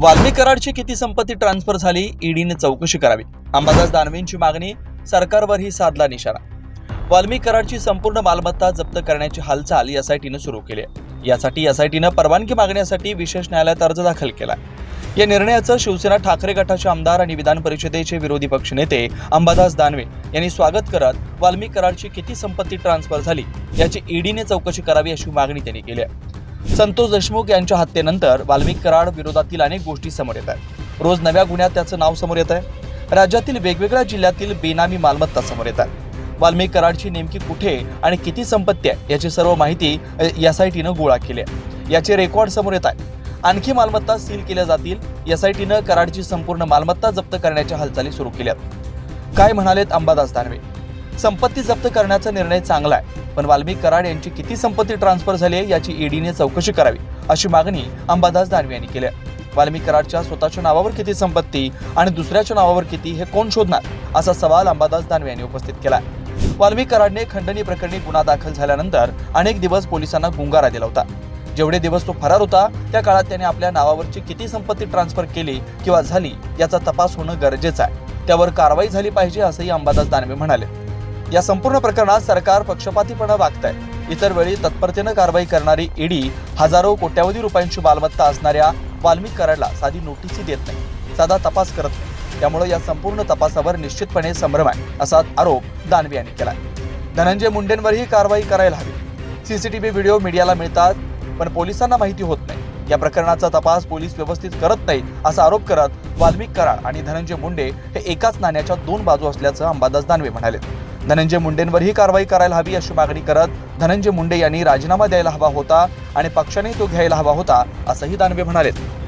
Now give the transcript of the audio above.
वाल्मी कराडची किती संपत्ती ट्रान्सफर झाली? ईडीने चौकशी करावी. अंबादास दानवेंची मागणी सरकारवरही साधला निशाणा. वाल्मी कराडची संपूर्ण मालमत्ता जप्त करण्याची हालचाल एसआयटीनं सुरू केली आहे. यासाठी एसआयटीनं परवानगी मागण्यासाठी विशेष न्यायालयात अर्ज दाखल केला या निर्णयाचं शिवसेना ठाकरे गटाचे आमदार आणि विधान परिषदेचे विरोधी पक्षनेते अंबादास दानवे यांनी स्वागत करत वाल्मी कराडची किती संपत्ती ट्रान्सफर झाली याची ईडीने चौकशी करावी अशी मागणी त्यांनी केली आहे. संतोष देशमुख यांच्या हत्येनंतर वाल्मिक कराड विरोधातील अनेक गोष्टी समोर येत आहेत. रोज नव्या गुन्ह्यात त्याचं नाव समोर येत आहे. राज्यातील वेगवेगळ्या जिल्ह्यातील बेनामी मालमत्ता समोर येत आहे. वाल्मिक कराडची नेमकी कुठे आणि किती संपत्ती आहे याची सर्व माहिती एस आय टीनं गोळा केली आहे. याचे रेकॉर्ड समोर येत आहे. आणखी मालमत्ता सील केल्या जातील. एस आय टीनं कराडची संपूर्ण मालमत्ता जप्त करण्याच्या हालचाली सुरू केल्यात. काय म्हणालेत अंबादास दानवे? संपत्ती जप्त करण्याचा निर्णय चांगला आहे. पण वाल्मिक कराड यांची किती संपत्ती ट्रान्सफर झाली आहे याची ईडीने चौकशी करावी अशी मागणी अंबादास दानवे यांनी केली आहे. वाल्मिक कराडच्या स्वतःच्या नावावर किती संपत्ती आणि दुसऱ्याच्या नावावर किती हे कोण शोधणार असा सवाल अंबादास दानवे यांनी उपस्थित केला वाल्मिक कराडने खंडणी प्रकरणी गुन्हा दाखल झाल्यानंतर अनेक दिवस पोलिसांना गुंगारा दिला होता. जेवढे दिवस तो फरार होता त्या काळात त्याने आपल्या नावावरची किती संपत्ती ट्रान्सफर केली किंवा झाली याचा तपास होणं गरजेचं आहे. त्यावर कारवाई झाली पाहिजे असंही अंबादास दानवे म्हणाले. या संपूर्ण प्रकरणात सरकार पक्षपातीपणा वागत आहे इतर वेळी तत्परतेनं कारवाई करणारी ईडी हजारो कोट्यावधी रुपयांची मालमत्ता असणाऱ्या वाल्मिक कराडला साधी नोटीसही देत नाही. साधा तपास करत नाही. त्यामुळे या संपूर्ण तपासावर निश्चितपणे संभ्रम आहे असा आरोप दानवे यांनी केला धनंजय मुंडेंवरही कारवाई करायला हवी. सीसीटीव्ही व्हिडिओ मीडियाला मिळतात पण पोलिसांना माहिती होत नाही. या प्रकरणाचा तपास पोलीस व्यवस्थित करत नाहीत असा आरोप करत वाल्मिक कराड आणि धनंजय मुंडे हे एकाच नाण्याच्या दोन बाजू असल्याचं अंबादास दानवे म्हणाले धनंजय मुंडेंवरही कारवाई करायला हवी अशी मागणी करत धनंजय मुंडे यांनी राजीनामा द्यायला हवा होता आणि पक्षाने तो घ्यायला हवा होता असंही दानवे म्हणाले